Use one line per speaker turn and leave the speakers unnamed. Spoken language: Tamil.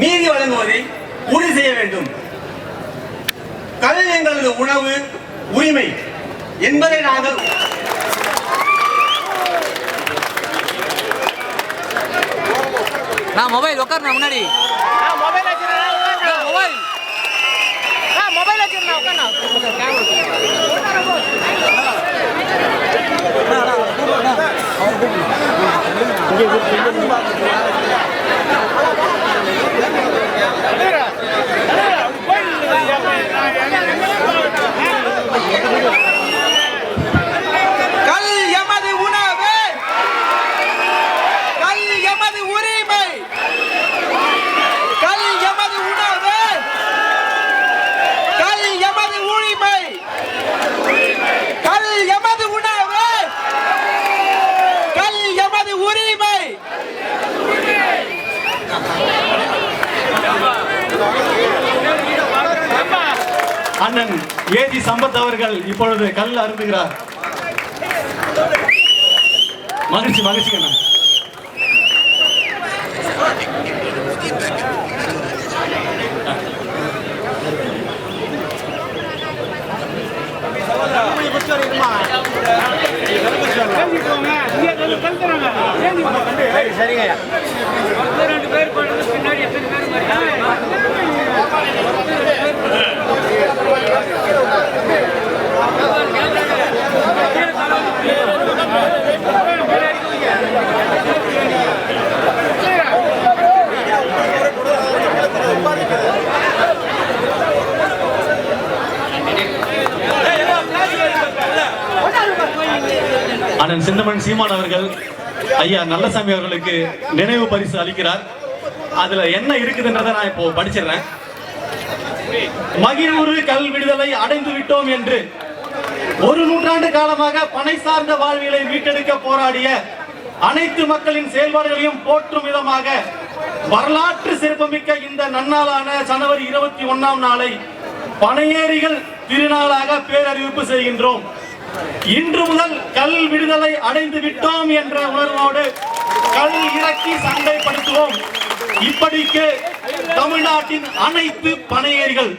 நீதி வழங்குவதை உறுதி செய்ய வேண்டும் கல் எங்களது உணவு உரிமை என்பதை நாங்கள்
நான் மொபைல் உட்காருண்ணா முன்னாடி
மொபைல் வச்சிருக்கேன்
மொபைல்
மொபைல் வச்சிருக்கேன் உட்காந்து
கல் எமது உணவு கல் எமது உரிமை கல் எமது உணவு கல் எமது உரிமை கல் எமது உணவு கல் எமது உரிமை
அண்ணன் ஏஜி சம்பத் அவர்கள் இப்பொழுது கல் அருந்துகிறார். மகிழ்ச்சி மகிழ்ச்சி அண்ணன்
ரெண்டு பின்னாடி எத்தனை பேர்
அண்ணன் சின்னமன் சீமான் அவர்கள் ஐயா நல்லசாமி அவர்களுக்கு நினைவு பரிசு அளிக்கிறார். அதுல என்ன இருக்குதுன்றதை நான் இப்போ படிச்சிடுறேன். மகிழ்வுறு கல் விடுதலை அடைந்து விட்டோம் என்று ஒரு நூற்றாண்டு காலமாக பனை சார்ந்த வாழ்வியலை மீட்டெடுக்க போராடிய அனைத்து மக்களின் செயல்பாடுகளையும் போற்றும் விதமாக வரலாற்று சிறப்புமிக்க இந்த நன்னாளான ஜனவரி இருபத்தி ஒன்னாம் நாளை பனையேறிகள் திருநாளாக பேரறிவிப்பு செய்கின்றோம். இன்று முதல் கல் விடுதலை அடைந்து விட்டோம் என்ற உணர்வோடு கல் இறக்கி சண்டைப்படுத்துவோம். இப்படிக்கு தமிழ்நாட்டின் அனைத்து பனையேறிகள்